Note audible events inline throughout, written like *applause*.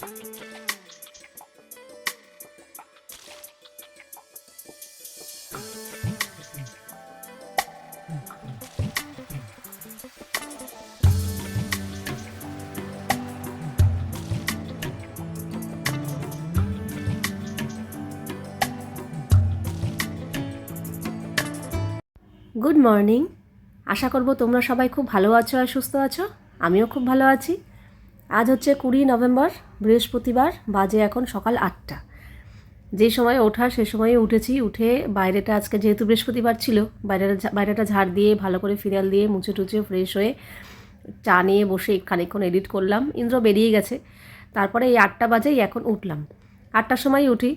Good morning আশা করব তোমরা সবাই খুব ভালো আছো আর সুস্থ আছো। আমিও খুব ভালো আছি। আজ হচ্ছে কুড়ি নভেম্বর, বৃহস্পতিবার, বাজে এখন সকাল আটটা। যে সময় ওঠার, সে সময়ে উঠেছি। উঠে বাইরেটা আজকে যেহেতু বৃহস্পতিবার ছিল, বাইরেটা বাইরেটা ঝাড় দিয়ে, ভালো করে ফিনাল দিয়ে, মুছে টুচে ফ্রেশ হয়ে চা নিয়ে বসে খানিকক্ষণ এডিট করলাম। ইন্দ্র বেরিয়ে গেছে। তারপরে এই আটটা বাজেই এখন উঠলাম। আটটার সময় উঠি।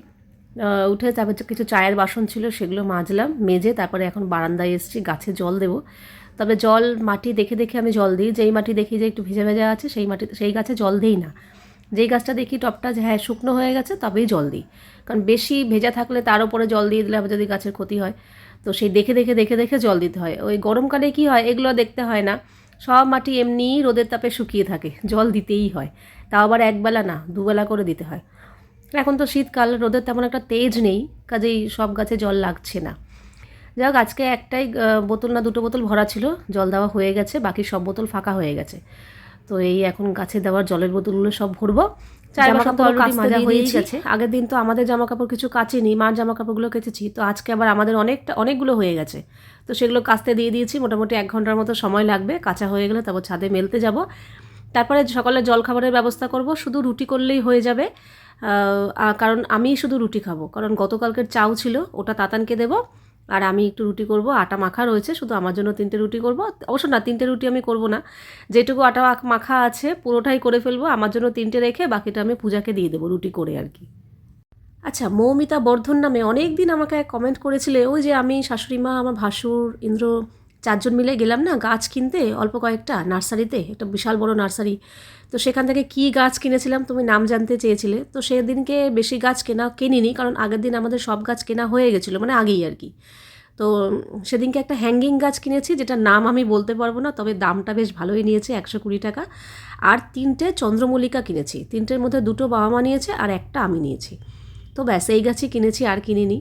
উঠে তারপর কিছু চায়ের বাসন ছিল, সেগুলো মাজলাম, মেজে তারপরে এখন বারান্দায় এসেছি, গাছে জল দেবো। তবে জল মাটি দেখে দেখে আমি জল দিই। যেই মাটি দেখি যে একটু ভেজা ভেজা আছে, সেই মাটি, সেই গাছে জল দিই না। যেই গাছটা দেখি টপটা হ্যাঁ শুকনো হয়ে গেছে, তবেই জল দিই। কারণ বেশি ভেজা থাকলে তার উপরে জল দিয়ে দিলে আবার যদি গাছের ক্ষতি হয়, তো সেই দেখে দেখে দেখে দেখে জল দিতে হয়। ওই গরমকালে কি হয়, এগুলো দেখতে হয় না। সব মাটি এমনিই রোদের তাপে শুকিয়ে থাকে, জল দিতেই হয়। তাও আবার একবেলা না, দুবেলা করে দিতে হয়। এখন তো শীতকাল, রোদের তেমন একটা তেজ নেই, কাজেই সব গাছে জল লাগছে না। যাই হোক আজকে একটাই বোতল না দুটো বোতল ভরা ছিল জল দেওয়া হয়ে গেছে বাকি সব বোতল ফাঁকা হয়ে গেছে। তো এই এখন গাছে দেওয়ার জলের বোতলগুলো সব ভরবো। জামা জামা কাপড় কাপড় মাজা হয়ে গেছে। আগের দিন তো আমাদের জামা কাপড় কিছু কাচিনি মার জামা কাপড়গুলো কেচেছি তো আজকে আবার আমাদের অনেকটা অনেকগুলো হয়ে গেছে। তো সেগুলো কাচতে দিয়ে দিয়েছি মোটামুটি এক ঘণ্টার মতো সময় লাগবে কাঁচা হয়ে গেলে তারপর ছাদে মেলতে যাব। তারপরে সকালে জল খাবারের ব্যবস্থা করব শুধু রুটি করলেই হয়ে যাবে। কারণ আমি শুধু রুটি খাব কারণ গতকালকের চাউ ছিল ওটা তাতানকে দেবো। আর আমি একটু রুটি করব, আটা মাখা রয়েছে, শুধু আমার জন্য তিনটে রুটি করব। অবশ্য না, তিনটে রুটি আমি করব না। যেটুকু আটা মাখ- আছে, পুরোটাই করে ফেলব, আমার জন্য তিনটে রেখে বাকিটা আমি পূজাকে দিয়ে দেবো রুটি করে আর কি। আচ্ছা মৌমিতা বর্ধন নামে অনেক দিন আমাকে কমেন্ট করেছিলে, ওই যে আমি শাশুড়ি মা, আমার ভাসুর, ইন্দ্র চারজন মিলে গেলাম না গাছ কিনতে, অল্প কয়েকটা নার্সারিতে, একটা বিশাল বড় নার্সারি। তো সেখান থেকে কী গাছ কিনেছিলাম তুমি নাম জানতে চেয়েছিলে। তো সেদিনকে বেশি গাছ কেনা, কিনিনি কারণ আগের দিন আমাদের সব গাছ কেনা হয়ে গেছিল মানে আগেই আর কি। তো সেদিনকে একটা হ্যাঙ্গিং গাছ কিনেছি, যেটার নাম আমি বলতে পারব না, তবে দামটা বেশ ভালোই নিয়েছে, একশো কুড়ি টাকা। আর তিনটে চন্দ্রমল্লিকা কিনেছি, তিনটের মধ্যে দুটো বাবা মা নিয়েছে আর একটা আমি নিয়েছি। তো ব্যাস, এই গাছই কিনেছি আর কিনিনি।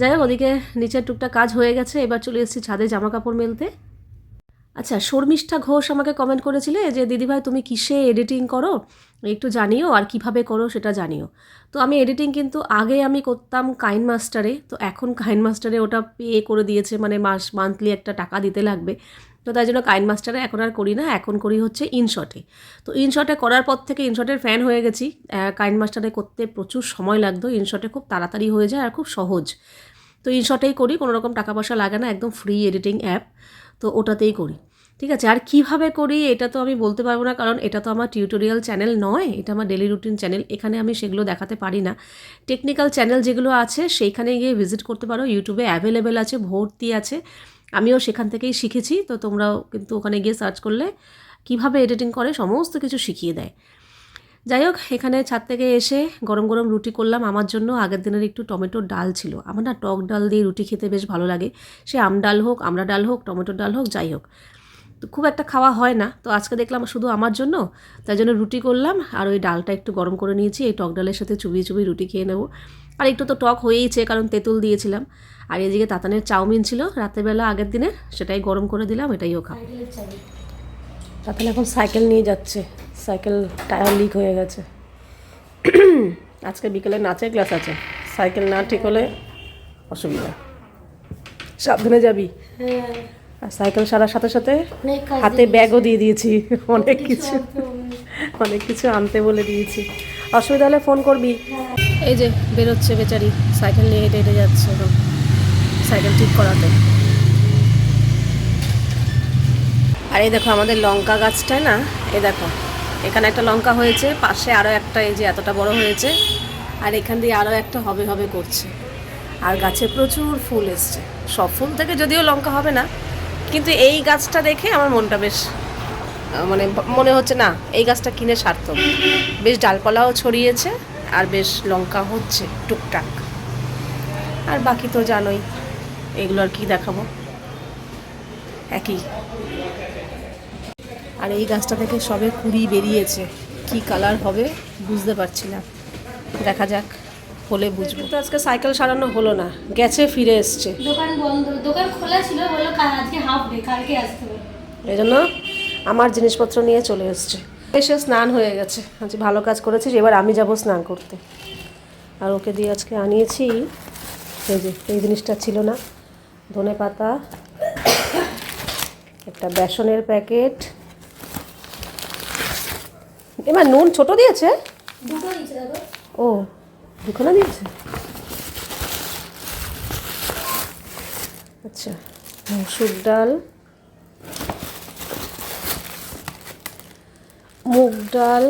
যাই হোক, ওদিকে নিচের টুকটা কাজ হয়ে গেছে। এবার চলে এসেছি ছাদে জামা কাপড় মেলতে। আচ্ছা শর্মিষ্ঠা ঘোষ আমাকে কমেন্ট করেছিলে যে, দিদিভাই, তুমি কিসে এডিটিং করো? একটু জানিও আর কীভাবে করো সেটা জানিও। তো আমি এডিটিং কিন্তু আগে আমি করতাম কাইন মাস্টারে। তো এখন কাইন মাস্টারে ওটা পে করে দিয়েছে মানে মাস, মান্থলি একটা টাকা দিতে লাগবে। তো তাই জন্য কাইন মাস্টারে এখন আর করি না, এখন করি হচ্ছে ইনশটে তো ইনশটে করার পর থেকে ইনশটের ফ্যান হয়ে গেছি। কাইন মাস্টারে করতে প্রচুর সময় লাগতো। ইনশটে খুব তাড়াতাড়ি হয়ে যায় আর খুব সহজ। তো ইনশটেই করি কোনো রকম টাকা পয়সা লাগে না, একদম ফ্রি এডিটিং অ্যাপ তো ওটাতেই করি। ঠিক আছে, আর কীভাবে করি এটা তো আমি বলতে পারব না, কারণ এটা তো আমার টিউটোরিয়াল চ্যানেল নয়, এটা আমার ডেলি রুটিন চ্যানেল এখানে আমি সেগুলো দেখাতে পারি না। টেকনিক্যাল চ্যানেল যেগুলো আছে, সেইখানে গিয়ে ভিজিট করতে পারো ইউটিউবে অ্যাভেলেবেল আছে, ভর্তি আছে, আমিও সেখান থেকেই শিখেছি, তো তোমরাও কিন্তু ওখানে গিয়ে সার্চ করলে কীভাবে এডিটিং করে, সমস্ত কিছু শিখিয়ে দেয়। যাই হোক এখানে ছাদ থেকে এসে গরম গরম রুটি করলাম। আমার জন্য আগের দিনের একটু টমেটোর ডাল ছিল। আমার না টক ডাল দিয়ে রুটি খেতে বেশ ভালো লাগে। সে আম ডাল হোক আমড়া ডাল হোক, টমেটোর ডাল হোক, যাই হোক। তো খুব একটা খাওয়া হয় না। তো আজকে দেখলাম শুধু আমার জন্য, তাই জন্য রুটি করলাম আর ওই ডালটা একটু গরম করে নিয়েছি। এই টক ডালের সাথে চুবিয়ে চুবিয়ে রুটি খেয়ে নেব। আর একটু তো টক হয়েইছে, কারণ তেঁতুল দিয়েছিলাম। আর এদিকে তাতানের চাউমিন ছিল রাতেরবেলা আগের দিনে, সেটাই গরম করে দিলাম এটাইও খাও তাতান এখন সাইকেল নিয়ে যাচ্ছে। সাইকেল টায়ার লিক হয়ে গেছে। আজকে বিকেলে নাচের ক্লাস আছে। সাইকেল না ঠিক হলে অসুবিধা। সাবধানে যাবি। আর সাইকেল সারার সাথে সাথে হাতে ব্যাগও দিয়ে দিয়েছি। অনেক কিছু অনেক কিছু আনতে বলে দিয়েছি। অসুবিধা হলে ফোন করবি। এই যে বেরোচ্ছে বেচারি। সাইকেল নিয়ে হেঁটে হেঁটে যাচ্ছে এখন। সাইকেল ঠিক করাতে। আর এই দেখো আমাদের লঙ্কা গাছটায় না, এই দেখো, এখানে একটা লঙ্কা হয়েছে, পাশে আরও একটা, এই যে এতটা বড় হয়েছে, আর এখান দিয়ে আরও একটা হবে হবে করছে। আর গাছে প্রচুর ফুল এসছে। সব ফুল থেকে যদিও লঙ্কা হবে না, কিন্তু এই গাছটা দেখে আমার মনটা বেশ মানে মনে হচ্ছে না, এই গাছটা কিনে সার্থক। বেশ ডালপালাও ছড়িয়েছে, আর বেশ লঙ্কা হচ্ছে টুকটাক। আর বাকি তো জানোই, এগুলো আর কি দেখাবো। একই। আর এই গাছটা থেকে সবে কুড়ি বেরিয়েছে। কি কালার হবে বুঝতে পারছি না। দেখা যাক হলে বুঝব। তো আজকে সাইকেল সারানো হলো না গেছে ফিরে এসছে। দোকান বন্ধ দোকান খোলা ছিল বলল কাল আজকে হাফ ডে কালকে আসতে হবে। এই জন্য আমার জিনিসপত্র নিয়ে চলে এসছে। এসে স্নান হয়ে গেছে। আজ ভালো কাজ করেছিস এবার আমি যাব স্নান করতে। আর ওকে দিয়ে আজকে আনিয়েছি এই যে এই জিনিসটা ছিল না ধনে পাতা একটা বেসনের প্যাকেট এবার নুন ছোট দিয়েছে? ও দুখানা দিয়েছে? আচ্ছা মসুর ডাল মুগ ডাল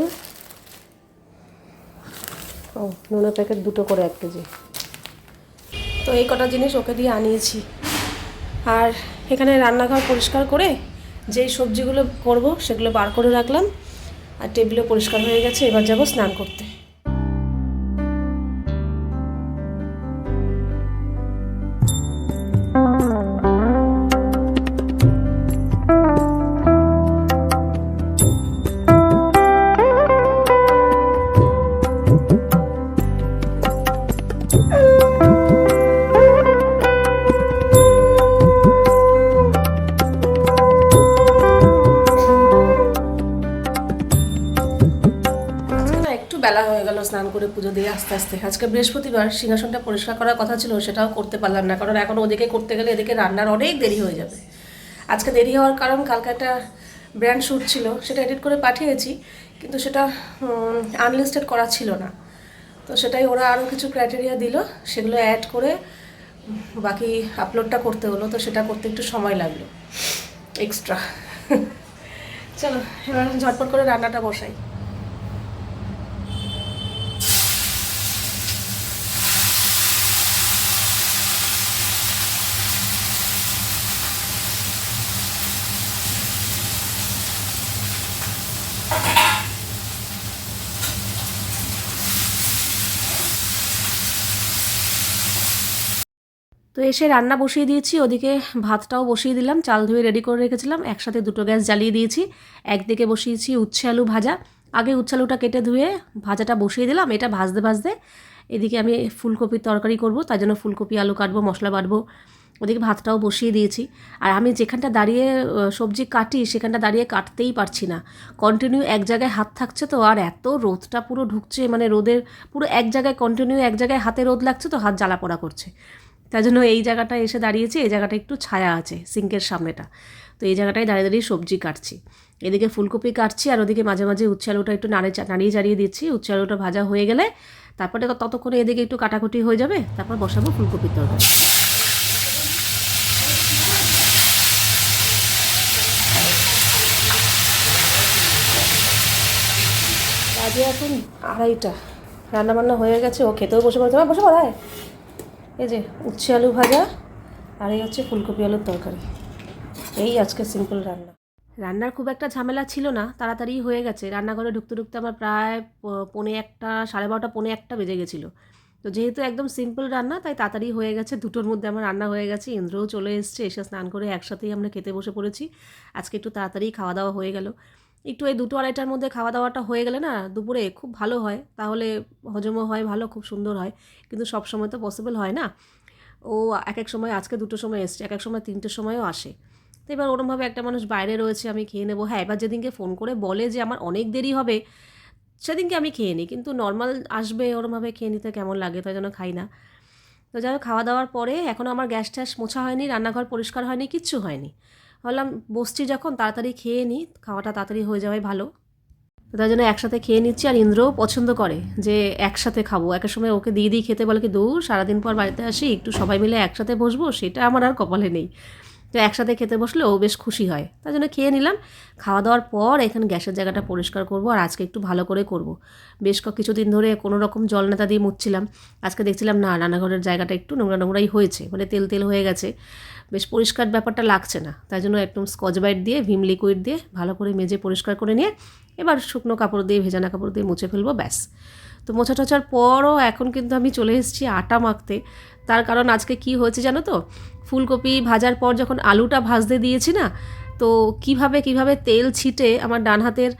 ও নুনের প্যাকেট দুটো করে এক কেজি। তো এই কটা জিনিস ওকে দিয়ে আনিয়েছি। আর এখানে রান্নাঘর পরিষ্কার করে যেই সবজিগুলো করব সেগুলো বার করে রাখলাম। আর টেবিলও পরিষ্কার হয়ে গেছে এবার যাব স্নান করতে। স্নান করে পুজো দিয়ে আস্তে আস্তে। আজকে বৃহস্পতিবার সিংহাসনটা পরিষ্কার করার কথা ছিল, সেটাও করতে পারলাম না। কারণ এখন ওদিকে করতে গেলে এদিকে রান্নার অনেক দেরি হয়ে যাবে। আজকে দেরি হওয়ার কারণ কালকে একটা ব্র্যান্ড শ্যুট ছিল, সেটা এডিট করে পাঠিয়েছি, কিন্তু সেটা আনলিস্টেড করা ছিল না। তো সেটাই ওরা আরও কিছু ক্রাইটেরিয়া দিল, সেগুলো অ্যাড করে বাকি আপলোডটা করতে হলো, তো সেটা করতে একটু সময় লাগল। এক্সট্রা *laughs* চলো, এবার ঝটপট করে রান্নাটা বসাই। তো এসে রান্না বসিয়ে দিয়েছি, ওদিকে ভাতটাও বসিয়ে দিলাম, চাল ধুয়ে রেডি করে রেখেছিলাম, একসাথে দুটো গ্যাস জ্বালিয়ে দিয়েছি, একদিকে বসিয়েছি উচ্ছে আলু ভাজা, আগে উচ্ছে আলুটা কেটে ধুয়ে ভাজাটা বসিয়ে দিলাম, এটা ভাজতে ভাজতে এদিকে আমি ফুলকপির তরকারি করব তাই জন্য ফুলকপি, আলু কাটবো, মশলা বাটবো, ওদিকে ভাতটাও বসিয়ে দিয়েছি, আর আমি যেখানটা দাঁড়িয়ে সবজি কাটি সেখানটা দাঁড়িয়ে কাটতেই পারছি না কন্টিনিউ এক জায়গায় হাত থাকছে তো, আর এত রোদটা পুরো ঢুকছে মানে রোদের পুরো এক জায়গায় কন্টিনিউ এক জায়গায় হাতে রোদ লাগছে তো, হাত জ্বালা পড়া করছে তাই জন্য এই জায়গাটায় এসে দাঁড়িয়েছি, এই জায়গাটা একটু ছায়া আছে সিঙ্কের সামনেটা। তো এই জায়গাটায় দাঁড়িয়ে দাঁড়িয়ে সবজি কাটছি। এদিকে ফুলকপি কাটছি আর ওদিকে মাঝে মাঝে উচ্ছে আলুটা একটু নাড়ে নাড়িয়ে চাড়িয়ে দিচ্ছি। উচ্ছে আলুটা ভাজা হয়ে গেলে তারপরে ততক্ষণে এদিকে একটু কাটাকুটি হয়ে যাবে, তারপর বসাবো ফুলকপির তরকারি। আজকে এখন আড়াইটা। রান্নাবান্না হয়ে গেছে, ও খেতেও বসে পড়েছে। বসে পড়ায় এই যে উচ্ছে আলু ভাজা আর এই হচ্ছে ফুলকপি আলুর তরকারি। এই আজকে সিম্পল রান্না। রান্নার খুব একটা ঝামেলা ছিল না, তাড়াতাড়ি হয়ে গেছে। রান্নাঘরে ঢুকতে ঢুকতে আমার প্রায় পৌনে একটা, সাড়ে বারোটা, পৌনে একটা বেজে গেছিল। তো যেহেতু একদম সিম্পল রান্না, তাই তাড়াতাড়ি হয়ে গেছে। দুটোর মধ্যে আমার রান্না হয়ে গেছে, ইন্দ্রও চলে এসছে, এসে স্নান করে একসাথেই আমরা খেতে বসে পড়েছি। আজকে একটু তাড়াতাড়ি খাওয়া দাওয়া হয়ে গেল। একটু এই দুটো আড়াইটার মধ্যে খাওয়া দাওয়াটা হয়ে গেলে না দুপুরে খুব ভালো হয়। তাহলে হজমও হয়, ভালো, খুব সুন্দর হয়। কিন্তু সব সময় তো পসিবল হয় না। ও এক এক সময়, আজকে দুটো সময় এসছে এক এক সময় তিনটের সময়ও আসে। তো এবার ওরমভাবে একটা মানুষ বাইরে রয়েছে, আমি খেয়ে নেব। হ্যাঁ এবার যেদিনকে ফোন করে বলে যে আমার অনেক দেরি হবে, সেদিনকে আমি খেয়ে নিই। কিন্তু নর্মাল আসবে ওরমভাবে খেয়ে নিতে কেমন লাগে? তাই জন্য খাই না। তো যাই খাওয়া দাওয়ার পরে এখনও আমার গ্যাস ট্যাস মোছা হয়নি, রান্নাঘর পরিষ্কার হয়নি, কিচ্ছু হয়নি। ভাবলাম, বসছি যখন, তাড়াতাড়ি খেয়ে নিই খাওয়াটা তাড়াতাড়ি হয়ে যাওয়াই ভালো। তো তাই জন্য একসাথে খেয়ে নিচ্ছি, আর ইন্দ্রও পছন্দ করে যে একসাথে খাব। একের সময় ওকে দিয়ে দিই খেতে বলে কি, দূর, সারাদিন পর বাড়িতে আসি, একটু সবাই মিলে একসাথে বসবো, সেটা আমার আর কপালে নেই। তো একসাথে খেতে বসলে ও বেশ খুশি হয়। তাই জন্য খেয়ে নিলাম। খাওয়া দাওয়ার পর এখানে গ্যাসের জায়গাটা পরিষ্কার করব আর আজকে একটু ভালো করে করব। বেশ কিছুদিন ধরে কোনো রকম জল নেতা দিয়ে মুছছিলাম। আজকে দেখছিলাম না, রান্নাঘরের জায়গাটা একটু নোংরা নোংরাই হয়েছে মানে তেল তেল হয়ে গেছে। বেশ পরিষ্কার ব্যাপারটা লাগছে না। তাই জন্য একদম স্কচ ব্রাইট দিয়ে, ভিম লিকুইড দিয়ে ভালো করে মেজে পরিষ্কার করে নিয়ে এবার শুকনো কাপড় দিয়ে, ভেজানা কাপড় দিয়ে মুছে ফেলব, ব্যাস। তো মোছা টোছার পরও এখন কিন্তু আমি চলে এসেছি আটা মাখতে। তার কারণ আজকে কি হয়েছে জানো তো? ফুলকপি ভাজার পর যখন আলুটা ভাজতে দিয়েছি না, তো কীভাবে কীভাবে তেল ছিটে আমার ডান হাতের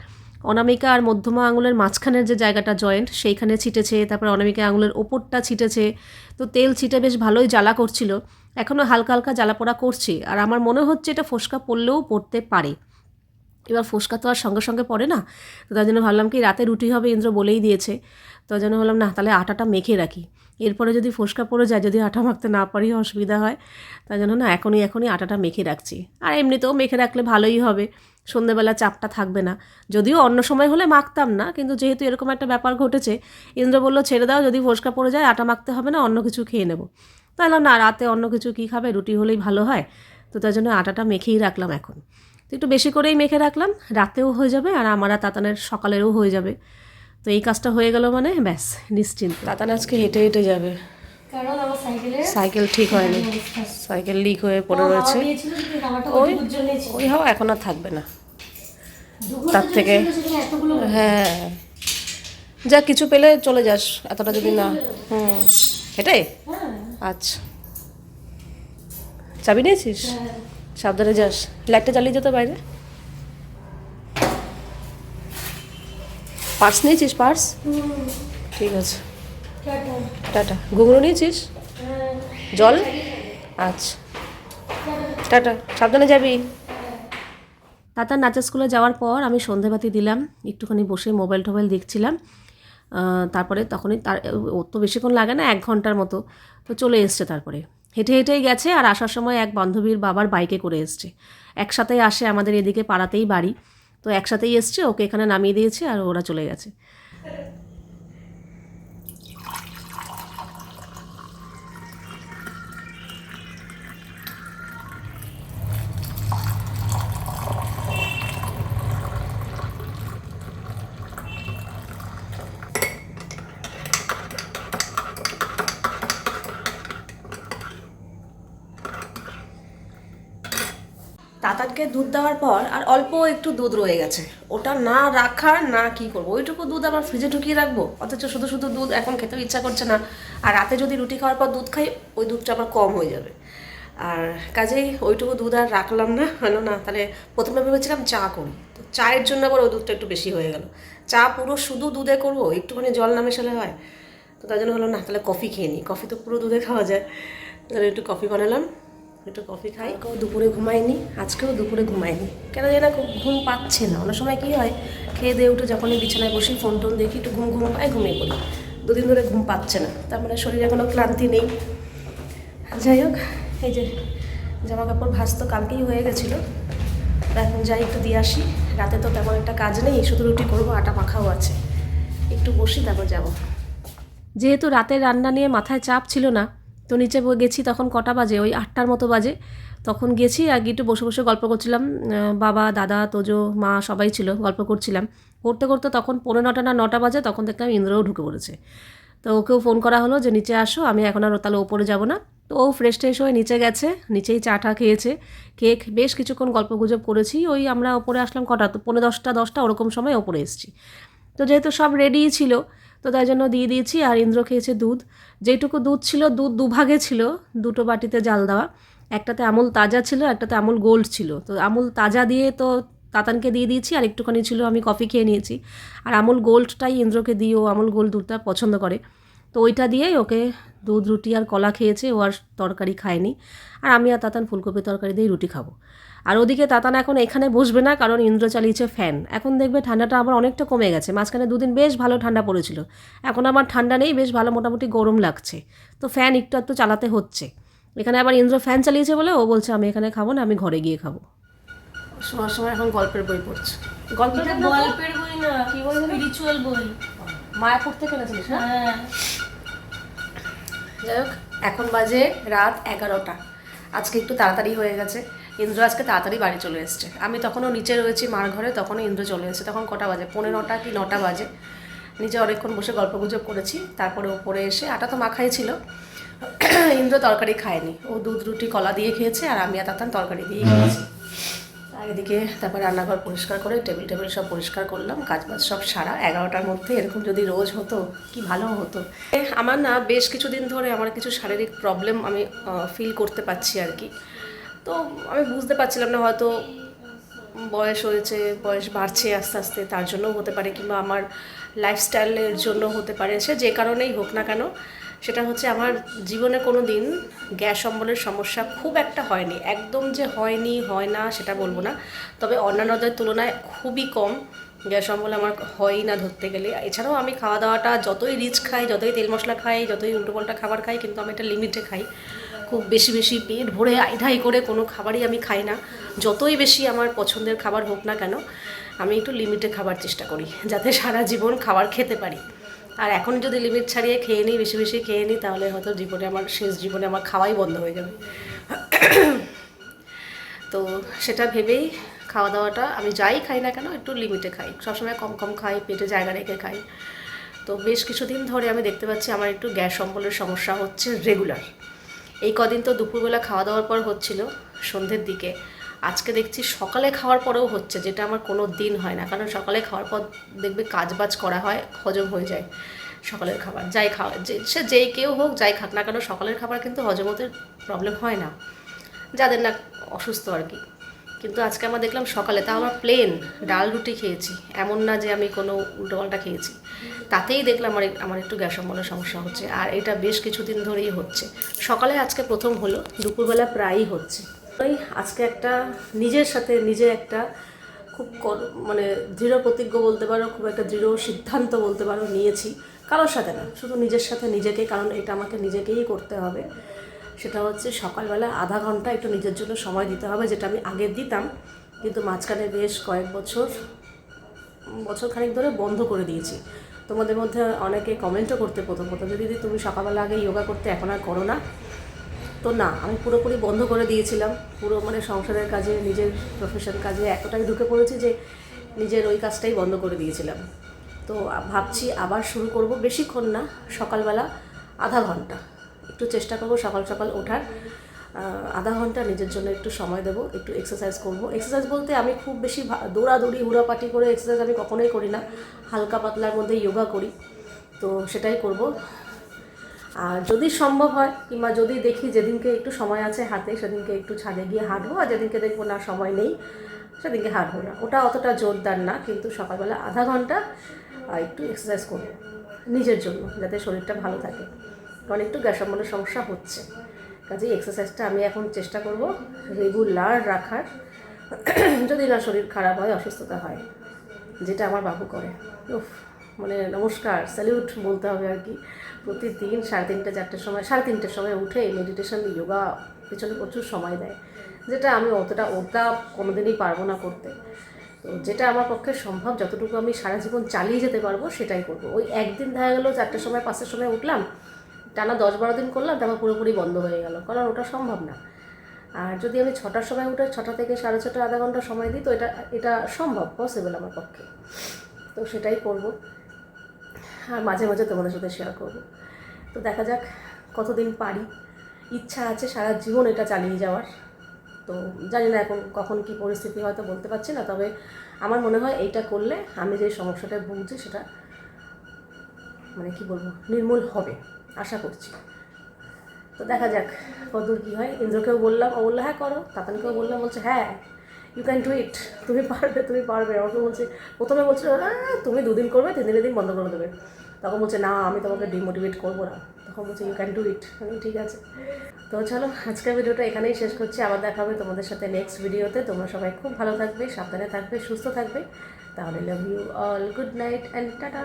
অনামিকা আর মধ্যমা আঙুলের মাঝখানের যে জায়গাটা জয়েন্ট সেইখানে ছিটেছে, তারপর অনামিকা আঙুলের ওপরটা ছিটেছে, তো তেল ছিটে বেশ ভালোই জ্বালা করছিল। এখনও হালকা হালকা জ্বালা পোড়া করছি আর আমার মনে হচ্ছে এটা ফোসকা পড়লেও পড়তে পারে। এবার ফোসকা তো আর সঙ্গে সঙ্গে পড়ে না, তো তার জন্য ভাবলাম কি রাতে রুটি হবে ইন্দ্র বলেই দিয়েছে। তো জন্য ভাবলাম, না, তাহলে আটাটা মেখে রাখি। এরপরে যদি ফোসকা পড়ে যায়, যদি আটা মাখতে না পারি, অসুবিধা হয়, তার জন্য না এখনই এখনই আটাটা মেখে রাখছি। আর এমনিতেও মেখে রাখলে ভালোই হবে, সন্ধেবেলা চাপটা থাকবে না। যদিও অন্য সময় হলে মাখতাম না, কিন্তু যেহেতু এরকম একটা ব্যাপার ঘটেছে, ইন্দ্র বলল, ছেড়ে দাও, যদি ফোসকা পড়ে যায়, আটা মাখতে হবে না, অন্য কিছু খেয়ে নেব। তাহলে না, রাতে অন্য কিছু কী খাবে, রুটি হলেই ভালো হয়। তো তার জন্য আটাটা মেখেই রাখলাম এখন। তো একটু বেশি করেই মেখে রাখলাম, রাতেও হয়ে যাবে, আর আমার আর তাতানের সকালেরও হয়ে যাবে। তো এই কাজটা হয়ে গেল মানে ব্যাস নিশ্চিন্ত। তাতান আজকে হেঁটে হেঁটে যাবে। কারণ আমার সাইকেলে সাইকেল ঠিক হয়নি। সাইকেল লিক হয়ে পড়ে রয়েছে। কিন্তু খাবারটা ওই ওই জন্য হাওয়া এখন আর থাকবে না। তার থেকে হ্যাঁ। যা কিছু পেলে চলে যাস এতটা যদি না হুম। এটাই হ্যাঁ। আচ্ছা। চাবি নিয়েছিস? হ্যাঁ। সাবধানে যাস। লাইটটা জ্বালিয়ে যেত বাইরে। পার্স নিয়েছিস পার্স? ঠিক আছে। টাটা। ঘুগরু নিয়েছিস? হ্যাঁ, জল? আচ্ছা। টাটা। সাবধানে যাবি। তাতার নাচের স্কুলে যাওয়ার পর আমি সন্ধেবাতি দিলাম একটুখানি বসে মোবাইল টোবাইল দেখছিলাম। তারপরে তখনই তার ওর তো বেশিক্ষণ লাগে না এক ঘণ্টার মতো। তো চলে এসছে তারপরে। হেঁটে হেঁটেই গেছে আর আসার সময় এক বান্ধবীর বাবার বাইকে করে এসছে। একসাথে আসে আমাদের এদিকে পাড়াতেই বাড়ি। তো একসাথেই এসছে ওকে এখানে নামিয়ে দিয়েছে আর ওরা চলে গেছে। তাতানকে দুধ দেওয়ার পর আর অল্প একটু দুধ রয়ে গেছে। ওটা না রাখার না কি করব? ওইটুকু দুধ আবার ফ্রিজে ঢুকিয়ে রাখব? অথচ শুধু শুধু দুধ এখন খেতেও ইচ্ছা করছে না। আর রাতে যদি রুটি খাওয়ার পর দুধ খাই, ওই দুধটা আবার কম হয়ে যাবে। আর কাজেই ওইটুকু দুধ আর রাখলাম না, হলো না। তাহলে প্রথমে ভেবেছিলাম চা করি। তো চায়ের জন্য আবার ওই দুধটা একটু বেশি হয়ে গেল। চা পুরো শুধু দুধে করব? একটুখানি জল না মেশালে হয়? তো তার জন্য হলো না, তাহলে কফি খেয়ে নিই। কফি তো পুরো দুধে খাওয়া যায়। তাহলে একটু কফি বানালাম। একটু কফি খাই। কেউ দুপুরে ঘুমায়নি আজকেও দুপুরে ঘুমায়নি কেন জানি ঘুম পাচ্ছে না। অনেক সময় কী হয়, খেয়ে দিয়ে উঠে যখনই বিছানায় বসি ফোন টোন দেখি, একটু ঘুম ঘুম পায়, ঘুমিয়ে পড়ি। দুদিন ধরে ঘুম পাচ্ছে না। তার মানে শরীরে কোনো ক্লান্তি নেই। যাই হোক, এই যে জামা কাপড় ভাজ তো কালকেই হয়ে গেছিল। এখন যাই একটু দিয়ে আসি। রাতে তো তেমন একটা কাজ নেই, শুধু রুটি করব, আটা মাখাও আছে। একটু বসি, তারপর যাব। যেহেতু রাতের রান্না নিয়ে মাথায় চাপ ছিল না তো নিচে গেছি তখন কটা বাজে? ওই আটটার মতো বাজে। তখন গেছি আর গিয়ে একটু বসে বসে গল্প করছিলাম। বাবা, দাদা, তোজো, মা সবাই ছিল, গল্প করছিলাম। করতে করতে তখন পনেরো নটা না নটা বাজে, তখন দেখলাম ইন্দ্রও ঢুকে পড়েছে। তো ওকেও ফোন করা হলো যে, নিচে আসো, আমি এখন আর তাহলে ওপরে যাব না। তো ও ফ্রেশ ট্রেশ হয়ে নিচে গেছে, নিচেই চা টা খেয়েছে। কেক, বেশ কিছুক্ষণ গল্প গুজব করেছি। ওই আমরা ওপরে আসলাম কটা? তো পনেরো দশটা দশটা, ওরকম সময় ওপরে এসেছি। তো যেহেতু সব রেডিই ছিল তো তাই জন্য দিয়ে দিয়েছি, আর ইন্দ্র খেয়েছে দুধ। যেটুকু দুধ ছিল, দুধ দুভাগে ছিল, দুটো বাটিতে জাল দেওয়া। একটাতে আমুল তাজা ছিল একটাতে আমুল গোল্ড ছিল। তো আমুল তাজা দিয়ে তো তাতানকে দিয়ে দিয়েছি, আর একটুখানি ছিল, আমি কফি খেয়ে নিয়েছি। আর আমুল গোল্ডটাই ইন্দ্রকে দিয়ে ও আমুল গোল্ড দুধটা পছন্দ করে। তো ওইটা দিয়েই ওকে দুধ, রুটি আর কলা খেয়েছে, ও আর তরকারি খায়নি। আর আমি আর তাতান ফুলকপি তরকারি দিয়েই রুটি খাব। আর ওদিকে তাতান এখন এখানে বসবে না কারণ ইন্দ্র চালিয়েছে ফ্যান। এখন দেখবে ঠান্ডাটা আবার অনেকটা কমে গেছে। মাঝখানে দুদিন বেশ ভালো ঠান্ডা পড়েছিল। এখন আমার ঠান্ডা নেই বেশ ভালো মোটামুটি গরম লাগছে। তো ফ্যান একটু একটু চালাতে হচ্ছে। এখানে আবার ইন্দ্র ফ্যান চালিয়েছে বলে ও বলছে আমি এখানে খাব না আমি ঘরে গিয়ে খাব। শোয়ার সময় এখন গল্পের বই পড়ছে। গল্পের বই? না গল্পের বই না কি বই স্পিরিচুয়াল বই। থেকে এনেছিলিস না হ্যাঁ। যাই হোক এখন বাজে রাত এগারোটা। আজকে একটু তাড়াতাড়ি হয়ে গেছে। ইন্দ্র আজকে তাড়াতাড়ি বাড়ি চলে এসছে। আমি তখনও নিচে রয়েছি মার ঘরে তখনও ইন্দ্র চলে এসেছে। তখন কটা বাজে? পৌনে নটা কি নটা বাজে। নিচে অনেকক্ষণ বসে গল্প গুজব করেছি। তারপরে ওপরে এসে আটা তো মাখাই ছিল। ইন্দ্র তরকারি খায়নি। ও দুধ রুটি কলা দিয়ে খেয়েছে আর আমি আর তাতান তরকারি দিয়ে খেয়েছি। আর এদিকে তারপরে রান্নাঘর পরিষ্কার করে টেবিল টেবিল সব পরিষ্কার করলাম। কাজ বাজ সব সারা। এগারোটার মধ্যে এরকম যদি রোজ হতো কি ভালো হতো। আমার না বেশ কিছুদিন ধরে আমার কিছু শারীরিক প্রবলেম আমি ফিল করতে পারছি আর কি। তো আমি বুঝতে পারছিলাম না হয়তো বয়স হয়েছে, বয়স বাড়ছে আস্তে আস্তে, তার জন্যও হতে পারে কিংবা আমার লাইফস্টাইলের জন্য হতে পারে, সে যে কারণেই হোক না কেন, সেটা হচ্ছে আমার জীবনে কোনো দিন গ্যাস অম্বলের সমস্যা খুব একটা হয়নি। একদম যে হয়নি, হয় না সেটা বলব না। তবে অন্যান্যদের তুলনায় খুবই কম গ্যাস অম্বল আমার হয়ই না ধরতে গেলে। এছাড়াও আমি খাওয়া দাওয়াটা যতই রিচ খাই, যতই তেল মশলা খাই, যতই উল্টোপাল্টা খাবার খাই, কিন্তু আমি একটা লিমিটে খাই। খুব বেশি বেশি পেট ভরে আইঢাই করে কোনো খাবারই আমি খাই না। যতই বেশি আমার পছন্দের খাবার হোক না কেন, আমি একটু লিমিটে খাবার চেষ্টা করি, যাতে সারা জীবন খাবার খেতে পারি। আর এখন যদি লিমিট ছাড়িয়ে খেয়ে নিই, বেশি বেশি খেয়ে নিই, তাহলে হয়তো জীবনে আমার, শেষ জীবনে আমার খাওয়াই বন্ধ হয়ে যাবে। *clears throat* তো সেটা ভেবেই খাওয়া দাওয়াটা আমি যাই খাই না কেন, একটু লিমিটে খাই। সবসময় কম কম খাই, পেটে জায়গা রেখে খাই। তো বেশ কিছুদিন ধরে আমি দেখতে পাচ্ছি আমার একটু গ্যাস অম্বলের সমস্যা হচ্ছে রেগুলার এই কদিন তো দুপুরবেলা খাওয়া দাওয়ার পর হচ্ছিল সন্ধ্যের দিকে। আজকে দেখছি সকালে খাওয়ার পরেও হচ্ছে, যেটা আমার কোনো দিন হয় না। কারণ সকালে খাওয়ার পর দেখবে কাজ বাজ করা হয়, হজম হয়ে যায় সকালের খাবার। যাই খাওয়া, যে, সে যেই কেউ হোক, যাই খাক না কেন সকালের খাবার কিন্তু হজমতের প্রবলেম হয় না। যাদের না অসুস্থ আর কি। কিন্তু আজকে আমরা দেখলাম সকালে তা আমার প্লেন ডাল রুটি খেয়েছি, এমন না যে আমি কোনো উল্টোপাল্টা খেয়েছি। তাতেই দেখলাম আমার আমার একটু গ্যাস অম্বলের সমস্যা হচ্ছে, আর এটা বেশ কিছুদিন ধরেই হচ্ছে। সকালে আজকে প্রথম হলো, দুপুরবেলা প্রায়ই হচ্ছে। ওই আজকে একটা নিজের সাথে নিজে একটা খুব মানে দৃঢ় প্রতিজ্ঞ বলতে পারো, খুব একটা দৃঢ় সিদ্ধান্ত বলতে পারো নিয়েছি, কারোর সাথে না, শুধু নিজের সাথে নিজেকে, কারণ এটা আমাকে নিজেকেই করতে হবে। সেটা হচ্ছে সকালবেলা আধা ঘণ্টা একটু নিজের জন্য সময় দিতে হবে, যেটা আমি আগে দিতাম। কিন্তু মাঝখানে বেশ কয়েক বছর বছর খানিক ধরে বন্ধ করে দিয়েছি। তোমাদের মধ্যে অনেকে কমেন্টও করতে প্রথম প্রথম যে দিদি তুমি সকালবেলা আগে যোগা করতে, এখন আর করো না? তো না, আমি পুরোপুরি বন্ধ করে দিয়েছিলাম। পুরো মানে সংসারের কাজে, নিজের প্রফেশন কাজে এতটাই ঢুকে পড়েছি যে নিজের ওই কাজটাই বন্ধ করে দিয়েছিলাম। তো ভাবছি আবার শুরু করব, বেশিক্ষণ না, সকালবেলা আধা ঘণ্টা। একটু চেষ্টা করব সকাল সকাল ওঠার। আধা ঘণ্টা নিজের জন্য একটু সময় দেবো, একটু এক্সারসাইজ করব। এক্সারসাইজ বলতে আমি খুব বেশি দৌড়াদৌড়ি হুড়াপাটি করে এক্সারসাইজ আমি কখনোই করি না। হালকা পাতলার মধ্যে যোগা করি, তো সেটাই করব। আর যদি সম্ভব হয়, কিংবা যদি দেখি যেদিনকে একটু সময় আছে হাতে, সেদিনকে একটু ছাদে গিয়ে হাঁটবো, আর যেদিনকে দেখব না সময় নেই, সেদিনকে হাঁটবো না। ওটা অতটা জোরদার না, কিন্তু সকালবেলা আধা ঘণ্টা একটু এক্সারসাইজ করব নিজের জন্য, যাতে শরীরটা ভালো থাকে। কারণ একটু গ্যাস অম্বলের সমস্যা হচ্ছে। কাজেই এক্সারসাইজটা আমি এখন চেষ্টা করব রেগুলার রাখার। যদি না শরীর খারাপ হয়, অসুস্থতা হয়, যেটা আমার বাবু করে। উফ মানে নমস্কার স্যালিউট বলতে হবে আর কি। প্রতিদিন সাড়ে তিনটে, চারটের সময়, সাড়ে তিনটের সময় উঠে মেডিটেশন যোগা পেছনে প্রচুর সময় দেয়। যেটা আমি অতটা ওটা কোনোদিনই পারব না করতে। তো যেটা আমার পক্ষে সম্ভব, যতটুকু আমি সারা জীবন চালিয়ে যেতে পারব, সেটাই করব। ওই একদিন দেখা গেলো, চারটের সময়, পাঁচটার সময় উঠলাম টানা দশ বারো দিন করলাম, তারপর পুরোপুরি বন্ধ হয়ে গেল। কারণ ওটা সম্ভব না। আর যদি আমি ছটার সময় উঠে ছটা থেকে সাড়ে ছটা, আধা ঘণ্টা সময় দিই, তো এটা এটা সম্ভব পসিবল আমার পক্ষে। তো সেটাই করব। আর মাঝে মাঝে তোমাদের সাথে শেয়ার করব। তো দেখা যাক কতদিন পারি। ইচ্ছা আছে সারা জীবন এটা চালিয়ে যাওয়ার। তো জানি না এখন কখন কি পরিস্থিতি হয়তো বলতে পারছি না। তবে আমার মনে হয় এইটা করলে আমি যে সমস্যাটা ভুগছি, সেটা মানে কি বলব, নির্মূল হবে। আশা করছি। তো দেখা যাক কতদূর কী হয়। ইন্দ্রকেও বললাম ও বলল হ্যাঁ করো। তাতানকেও বললাম বলছে হ্যাঁ ইউ ক্যান ডু ইট তুমি পারবে তুমি পারবে। আমাকে বলছে প্রথমে বলছিল "আহ, তুমি দুদিন করবে তিন দিনের দিন বন্ধ করে দেবে। তখন বলছে না আমি তোমাকে ডিমোটিভেট করব না। তখন বলছে ইউ ক্যান ডু ইট ঠিক আছে। তো চলো আজকের ভিডিওটা এখানেই শেষ করছি। আবার দেখা হবে তোমাদের সাথে নেক্সট ভিডিওতে তোমরা সবাই খুব ভালো থাকবে সাবধানে থাকবে সুস্থ থাকবে। তাহলে love you all good night and tata